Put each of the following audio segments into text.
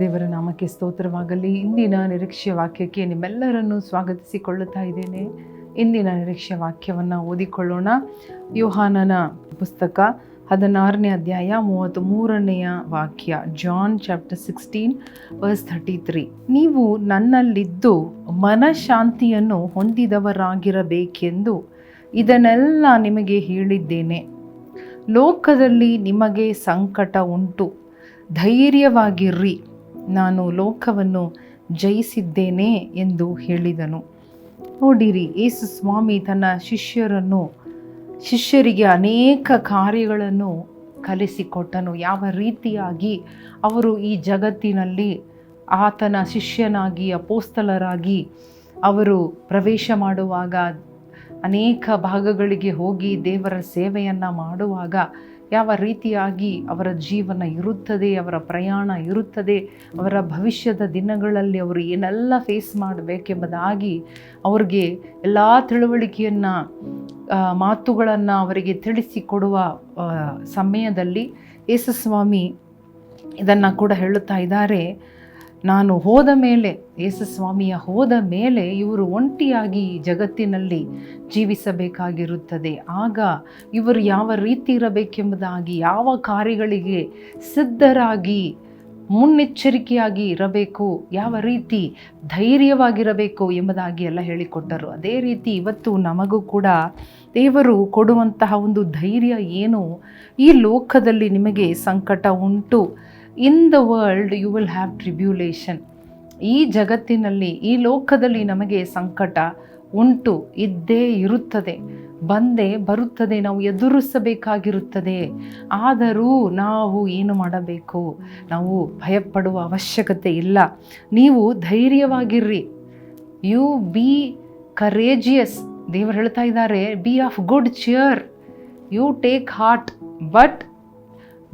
ದೇವರ ನಾಮಕ್ಕೆ ಸ್ತೋತ್ರವಾಗಲಿ. ಇಂದಿನ ನಿರೀಕ್ಷೆ ವಾಕ್ಯಕ್ಕೆ ನಿಮ್ಮೆಲ್ಲರನ್ನು ಸ್ವಾಗತಿಸಿಕೊಳ್ಳುತ್ತಾ ಇದ್ದೇನೆ. ಇಂದಿನ ನಿರೀಕ್ಷೆ ವಾಕ್ಯವನ್ನು ಓದಿಕೊಳ್ಳೋಣ. ಯೋಹಾನನ ಪುಸ್ತಕ ಹದಿನಾರನೇ ಅಧ್ಯಾಯ ಮೂವತ್ತ್ ಮೂರನೆಯ ವಾಕ್ಯ, John chapter sixteen, verse thirty three ನೀವು ನನ್ನಲ್ಲಿದ್ದು ಮನಃಶಾಂತಿಯನ್ನು ಹೊಂದಿದವರಾಗಿರಬೇಕೆಂದು ಇದನ್ನೆಲ್ಲ ನಿಮಗೆ ಹೇಳಿದ್ದೇನೆ. ಲೋಕದಲ್ಲಿ ನಿಮಗೆ ಸಂಕಟ ಉಂಟು. ಧೈರ್ಯವಾಗಿರ್ರಿ. ನಾನು ಲೋಕವನ್ನು ಜಯಿಸಿದ್ದೇನೆ ಎಂದು ಹೇಳಿದನು. ನೋಡಿರಿ ಯೇಸು ಸ್ವಾಮಿ ತನ್ನ ಶಿಷ್ಯರನ್ನು, ಶಿಷ್ಯರಿಗೆ ಅನೇಕ ಕಾರ್ಯಗಳನ್ನು ಕಲಿಸಿಕೊಟ್ಟನು. ಯಾವ ರೀತಿಯಾಗಿ ಅವರು ಈ ಜಗತ್ತಿನಲ್ಲಿ ಆತನ ಶಿಷ್ಯನಾಗಿ, ಅಪೋಸ್ತಲರಾಗಿ ಅವರು ಪ್ರವೇಶ ಮಾಡುವಾಗ, ಅನೇಕ ಭಾಗಗಳಿಗೆ ಹೋಗಿ ದೇವರ ಸೇವೆಯನ್ನು ಮಾಡುವಾಗ ಯಾವ ರೀತಿಯಾಗಿ ಅವರ ಜೀವನ ಇರುತ್ತದೆ, ಅವರ ಪ್ರಯಾಣ ಇರುತ್ತದೆ, ಅವರ ಭವಿಷ್ಯದ ದಿನಗಳಲ್ಲಿ ಅವರು ಏನೆಲ್ಲ ಫೇಸ್ ಮಾಡಬೇಕೆಂಬುದಾಗಿ ಅವ್ರಿಗೆ ಎಲ್ಲ ತಿಳುವಳಿಕೆಯನ್ನು ಮಾತುಗಳನ್ನು ಅವರಿಗೆ ತಿಳಿಸಿಕೊಡುವ ಸಮಯದಲ್ಲಿ ಯೇಸುಸ್ವಾಮಿ ಇದನ್ನು ಕೂಡ ಹೇಳುತ್ತಾ ಇದ್ದಾರೆ. ನಾನು ಹೋದ ಮೇಲೆ ಯೇಸುಸ್ವಾಮಿಯ ಹೋದ ಮೇಲೆ ಇವರು ಒಂಟಿಯಾಗಿ ಜಗತ್ತಿನಲ್ಲಿ ಜೀವಿಸಬೇಕಾಗಿರುತ್ತದೆ. ಆಗ ಇವರು ಯಾವ ರೀತಿ ಇರಬೇಕೆಂಬುದಾಗಿ, ಯಾವ ಕಾರ್ಯಗಳಿಗೆ ಸಿದ್ಧರಾಗಿ, ಮುನ್ನೆಚ್ಚರಿಕೆಯಾಗಿ ಇರಬೇಕು, ಯಾವ ರೀತಿ ಧೈರ್ಯವಾಗಿರಬೇಕು ಎಂಬುದಾಗಿ ಎಲ್ಲ ಹೇಳಿಕೊಟ್ಟರು. ಅದೇ ರೀತಿ ಇವತ್ತು ನಮಗೂ ಕೂಡ ದೇವರು ಕೊಡುವಂತಹ ಒಂದು ಧೈರ್ಯ ಏನು? ಈ ಲೋಕದಲ್ಲಿ ನಿಮಗೆ ಸಂಕಟ ಉಂಟು. In the world you will have tribulation ಈ ಜಗತ್ತಿನಲ್ಲಿ, ಈ ಲೋಕದಲ್ಲಿ ನಮಗೆ ಸಂಕಟ ಉಂಟು, ಇದ್ದೇ ಇರುತ್ತದೆ. ಬಂದೇ ಬರುತ್ತದೆ, ನಾವು ಎದುರಿಸಬೇಕಾಗಿರುತ್ತದೆ. ಆದರೂ ನಾವು ಏನು ಮಾಡಬೇಕು? ನಾವು ಭಯಪಡುವ ಅವಶ್ಯಕತೆ ಇಲ್ಲ. ನೀವು ಧೈರ್ಯವಾಗಿರ್ರಿ. ಯು ಬಿ ಕರೇಜಿಯಸ್ ದೇವರು ಹೇಳ್ತಾ ಇದ್ದಾರೆ be of good cheer you take heart but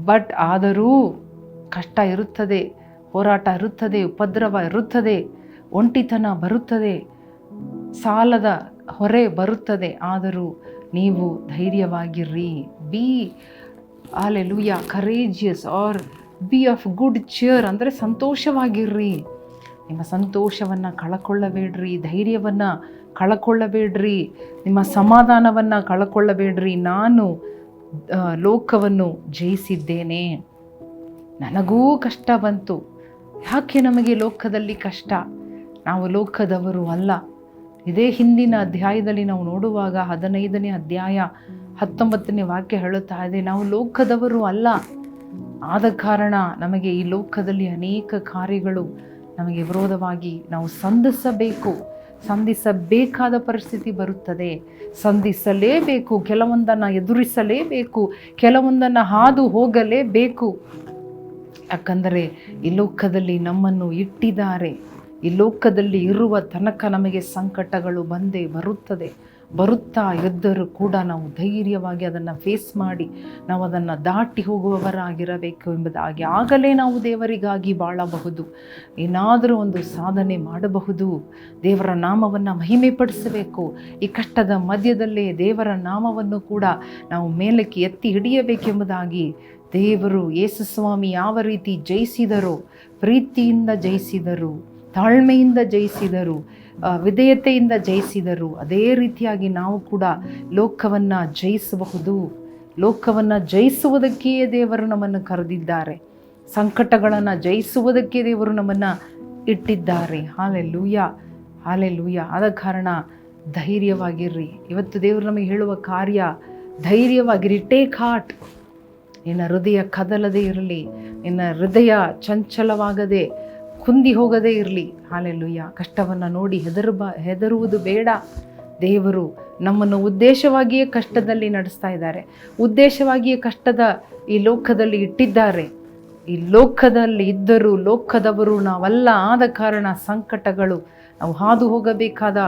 but ಆದರೂ ಕಷ್ಟ ಇರುತ್ತದೆ, ಹೋರಾಟ ಇರುತ್ತದೆ, ಉಪದ್ರವ ಇರುತ್ತದೆ, ಒಂಟಿತನ ಬರುತ್ತದೆ, ಸಾಲದ ಹೊರೆ ಬರುತ್ತದೆ. ಆದರೂ ನೀವು ಧೈರ್ಯವಾಗಿರ್ರಿ. Be hallelujah courageous or be of good cheer ಅಂದರೆ ಸಂತೋಷವಾಗಿರ್ರಿ. ನಿಮ್ಮ ಸಂತೋಷವನ್ನು ಕಳಕೊಳ್ಳಬೇಡ್ರಿ, ಧೈರ್ಯವನ್ನು ಕಳಕೊಳ್ಳಬೇಡ್ರಿ, ನಿಮ್ಮ ಸಮಾಧಾನವನ್ನು ಕಳಕೊಳ್ಳಬೇಡ್ರಿ. ನಾನು ಲೋಕವನ್ನು ಜಯಿಸಿದ್ದೇನೆ. ನನಗೂ ಕಷ್ಟ ಬಂತು. ಯಾಕೆ ನಮಗೆ ಲೋಕದಲ್ಲಿ ಕಷ್ಟ? ನಾವು ಲೋಕದವರು ಅಲ್ಲ. ಇದೇ ಹಿಂದಿನ ಅಧ್ಯಾಯದಲ್ಲಿ ನಾವು ನೋಡುವಾಗ ಹದಿನೈದನೇ ಅಧ್ಯಾಯ ಹತ್ತೊಂಬತ್ತನೇ ವಾಕ್ಯ ಹೇಳುತ್ತಾ ಇದೆ, ನಾವು ಲೋಕದವರು ಅಲ್ಲ. ಆದ ಕಾರಣ ನಮಗೆ ಈ ಲೋಕದಲ್ಲಿ ಅನೇಕ ಕಾರ್ಯಗಳು ನಮಗೆ ವಿರೋಧವಾಗಿ ನಾವು ಸಂಧಿಸಬೇಕು. ಸಂಧಿಸಬೇಕಾದ ಪರಿಸ್ಥಿತಿ ಬರುತ್ತದೆ. ಸಂಧಿಸಲೇಬೇಕು. ಕೆಲವೊಂದನ್ನು ಎದುರಿಸಲೇಬೇಕು. ಕೆಲವೊಂದನ್ನು ಹಾದು ಹೋಗಲೇಬೇಕು. ಯಾಕಂದರೆ ಈ ಲೋಕದಲ್ಲಿ ನಮ್ಮನ್ನು ಇಟ್ಟಿದ್ದಾರೆ. ಈ ಲೋಕದಲ್ಲಿ ಇರುವ ತನಕ ನಮಗೆ ಸಂಕಟಗಳು ಬಂದೇ ಬರುತ್ತದೆ. ಬರುತ್ತಾ ಇದ್ದರೂ ಕೂಡ ನಾವು ಧೈರ್ಯವಾಗಿ ಅದನ್ನು ಫೇಸ್ ಮಾಡಿ ನಾವು ಅದನ್ನು ದಾಟಿ ಹೋಗುವವರಾಗಿರಬೇಕು ಎಂಬುದಾಗಿ ಆಗಲೇ ನಾವು ದೇವರಿಗಾಗಿ ಬಾಳಬಹುದು. ಏನಾದರೂ ಒಂದು ಸಾಧನೆ ಮಾಡಬಹುದು. ದೇವರ ನಾಮವನ್ನು ಮಹಿಮೆಪಡಿಸಬೇಕು. ಈ ಕಷ್ಟದ ಮಧ್ಯದಲ್ಲೇ ದೇವರ ನಾಮವನ್ನು ಕೂಡ ನಾವು ಮೇಲಕ್ಕೆ ಎತ್ತಿ ಹಿಡಿಯಬೇಕೆಂಬುದಾಗಿ ದೇವರು ಯೇಸುಸ್ವಾಮಿ ಯಾವ ರೀತಿ ಜಯಿಸಿದರು, ಪ್ರೀತಿಯಿಂದ ಜಯಿಸಿದರು, ತಾಳ್ಮೆಯಿಂದ ಜಯಿಸಿದರು ವಿಧೇಯತೆಯಿಂದ ಜಯಿಸಿದರು, ಅದೇ ರೀತಿಯಾಗಿ ನಾವು ಕೂಡ ಲೋಕವನ್ನು ಜಯಿಸಬಹುದು. ಲೋಕವನ್ನು ಜಯಿಸುವುದಕ್ಕೆ ದೇವರು ನಮ್ಮನ್ನು ಕರೆದಿದ್ದಾರೆ. ಸಂಕಟಗಳನ್ನು ಜಯಿಸುವುದಕ್ಕೆ ದೇವರು ನಮ್ಮನ್ನು ಇಟ್ಟಿದ್ದಾರೆ. ಹಾಲೆ ಲೂಯ ಹಾಲೆ ಲೂಯ ಆದ ಕಾರಣ ಧೈರ್ಯವಾಗಿರ್ರಿ. ಇವತ್ತು ದೇವರು ನಮಗೆ ಹೇಳುವ ಕಾರ್ಯ ಧೈರ್ಯವಾಗಿರಿ. ಟೇಕ್ ಹಾರ್ಟ್ ನಿನ್ನ ಹೃದಯ ಕದಲದೇ ಇರಲಿ, ನಿನ್ನ ಹೃದಯ ಚಂಚಲವಾಗದೆ ಕುಂದಿ ಹೋಗದೇ ಇರಲಿ. ಹಾಲೆಲ್ಲುಯ್ಯ ಕಷ್ಟವನ್ನು ನೋಡಿ ಹೆದರಬ, ಹೆದರುವುದು ಬೇಡ. ದೇವರು ನಮ್ಮನ್ನು ಉದ್ದೇಶವಾಗಿಯೇ ಕಷ್ಟದಲ್ಲಿ ನಡೆಸ್ತಾ ಇದ್ದಾರೆ. ಉದ್ದೇಶವಾಗಿಯೇ ಕಷ್ಟದ ಈ ಲೋಕದಲ್ಲಿ ಇಟ್ಟಿದ್ದಾರೆ. ಈ ಲೋಕದಲ್ಲಿ ಇದ್ದರೂ ಲೋಕದವರು ನಾವಲ್ಲ ಆದ ಕಾರಣ ಸಂಕಟಗಳು, ನಾವು ಹಾದು ಹೋಗಬೇಕಾದ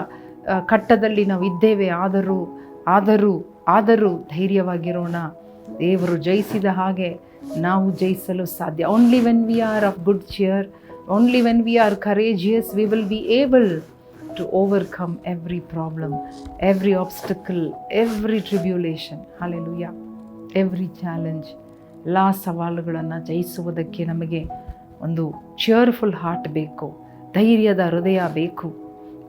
ಕಟ್ಟದಲ್ಲಿ ನಾವು ಇದ್ದೇವೆ ಆದರೂ ಆದರೂ ಆದರೂ ಧೈರ್ಯವಾಗಿರೋಣ. ದೇವರು ಜಯಿಸಿದ ಹಾಗೆ ನಾವು ಜಯಿಸಲು ಸಾಧ್ಯ. Only when we are of good cheer only when we are courageous we will be able to overcome every problem every obstacle every tribulation hallelujah every challenge ಎಲ್ಲ ಸವಾಲುಗಳನ್ನು ಜಯಿಸುವುದಕ್ಕೆ ನಮಗೆ ಒಂದು ಚಿಯರ್ಫುಲ್ ಹಾರ್ಟ್ ಬೇಕು, ಧೈರ್ಯದ ಹೃದಯ ಬೇಕು,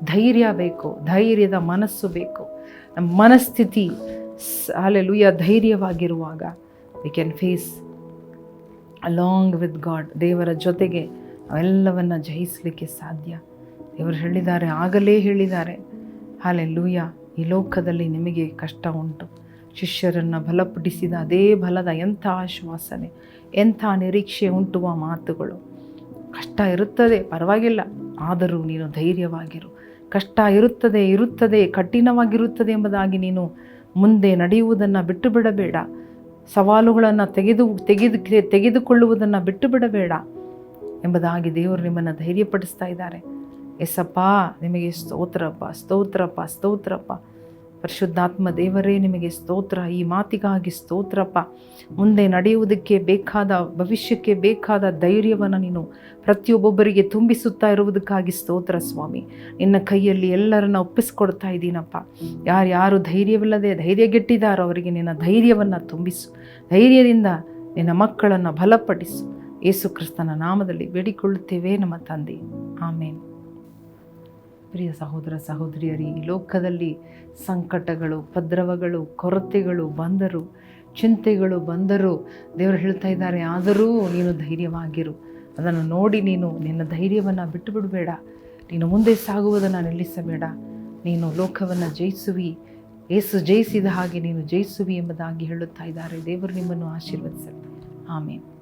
ಧೈರ್ಯ ಬೇಕು, ಧೈರ್ಯದ ಮನಸ್ಸು ಬೇಕು. ನಮ್ಮ ಮನಸ್ಥಿತಿ hallelujah ಧೈರ್ಯವಾಗಿರುವಾಗ we can face along with God ದೇವರ ಜೊತೆಗೆ ಅವೆಲ್ಲವನ್ನು ಜಯಿಸಲಿಕ್ಕೆ ಸಾಧ್ಯ. ದೇವರು ಹೇಳಿದ್ದಾರೆ, ಆಗಲೇ ಹೇಳಿದ್ದಾರೆ ಹಾಲೆ ಲೂಯ ಈ ಲೋಕದಲ್ಲಿ ನಿಮಗೆ ಕಷ್ಟ ಉಂಟು. ಶಿಷ್ಯರನ್ನು ಬಲಪಡಿಸಿದ ಅದೇ ಬಲದ ಎಂಥ ಆಶ್ವಾಸನೆ, ಎಂಥ ನಿರೀಕ್ಷೆ ಉಂಟುವ ಮಾತುಗಳು. ಕಷ್ಟ ಇರುತ್ತದೆ, ಪರವಾಗಿಲ್ಲ. ಆದರೂ ನೀನು ಧೈರ್ಯವಾಗಿರು. ಕಷ್ಟ ಇರುತ್ತದೆ ಇರುತ್ತದೆ, ಕಠಿಣವಾಗಿರುತ್ತದೆ ಎಂಬುದಾಗಿ ನೀನು ಮುಂದೆ ನಡೆಯುವುದನ್ನು ಬಿಟ್ಟು ಬಿಡಬೇಡ ಸವಾಲುಗಳನ್ನು ತೆಗೆದು ತೆಗೆದು, ತೆಗೆದುಕೊಳ್ಳುವುದನ್ನು ಬಿಟ್ಟು ಬಿಡಬೇಡ ಎಂಬುದಾಗಿ ದೇವರು ನಿಮ್ಮನ್ನು ಧೈರ್ಯಪಡಿಸ್ತಾ ಇದ್ದಾರೆ. ಎಸ್ಸಪ್ಪ ನಿಮಗೆ ಸ್ತೋತ್ರಪ್ಪ ಸ್ತೋತ್ರಪ್ಪ ಸ್ತೋತ್ರಪ್ಪ. ಪರಿಶುದ್ಧಾತ್ಮ ದೇವರೇ, ನಿಮಗೆ ಸ್ತೋತ್ರ, ಈ ಮಾತಿಗಾಗಿ ಸ್ತೋತ್ರಪ್ಪ. ಮುಂದೆ ನಡೆಯುವುದಕ್ಕೆ ಬೇಕಾದ, ಭವಿಷ್ಯಕ್ಕೆ ಬೇಕಾದ ಧೈರ್ಯವನ್ನು ನೀನು ಪ್ರತಿಯೊಬ್ಬೊಬ್ಬರಿಗೆ ತುಂಬಿಸುತ್ತಾ ಇರುವುದಕ್ಕಾಗಿ ಸ್ತೋತ್ರ ಸ್ವಾಮಿ. ನಿನ್ನ ಕೈಯಲ್ಲಿ ಎಲ್ಲರನ್ನ ಒಪ್ಪಿಸ್ಕೊಡ್ತಾ ಇದ್ದೀನಪ್ಪ. ಯಾರ್ಯಾರು ಧೈರ್ಯವಿಲ್ಲದೆ ಧೈರ್ಯಗೆಟ್ಟಿದ್ದಾರೋ ಅವರಿಗೆ ನಿನ್ನ ಧೈರ್ಯವನ್ನು ತುಂಬಿಸು. ಧೈರ್ಯದಿಂದ ನಿನ್ನ ಮಕ್ಕಳನ್ನು ಬಲಪಡಿಸು. ಯೇಸು ಕ್ರಿಸ್ತನ ನಾಮದಲ್ಲಿ ಬೇಡಿಕೊಳ್ಳುತ್ತೇವೆ, ನಮ್ಮ ತಂದೆ. ಆಮೇನ್. ಪ್ರಿಯ ಸಹೋದರ ಸಹೋದರಿಯರಿ, ಈ ಲೋಕದಲ್ಲಿ ಸಂಕಟಗಳು ಪದ್ರವಗಳು ಕೊರತೆಗಳು ಬಂದರು, ಚಿಂತೆಗಳು ಬಂದರು ದೇವರು ಹೇಳ್ತಾ ಇದ್ದಾರೆ, ಆದರೂ ನೀನು ಧೈರ್ಯವಾಗಿರು. ಅದನ್ನು ನೋಡಿ ನೀನು ನಿನ್ನ ಧೈರ್ಯವನ್ನು ಬಿಟ್ಟು ಬಿಡಬೇಡ ನೀನು ಮುಂದೆ ಸಾಗುವುದನ್ನು ನಿಲ್ಲಿಸಬೇಡ. ನೀನು ಲೋಕವನ್ನು ಜಯಿಸುವಿ. ಏಸು ಜಯಿಸಿದ ಹಾಗೆ ನೀನು ಜಯಿಸುವಿ ಎಂಬುದಾಗಿ ಹೇಳುತ್ತಾ ಇದ್ದಾರೆ. ದೇವರು ನಿಮ್ಮನ್ನು ಆಶೀರ್ವದಿಸಲಿ. ಆಮೇಲೆ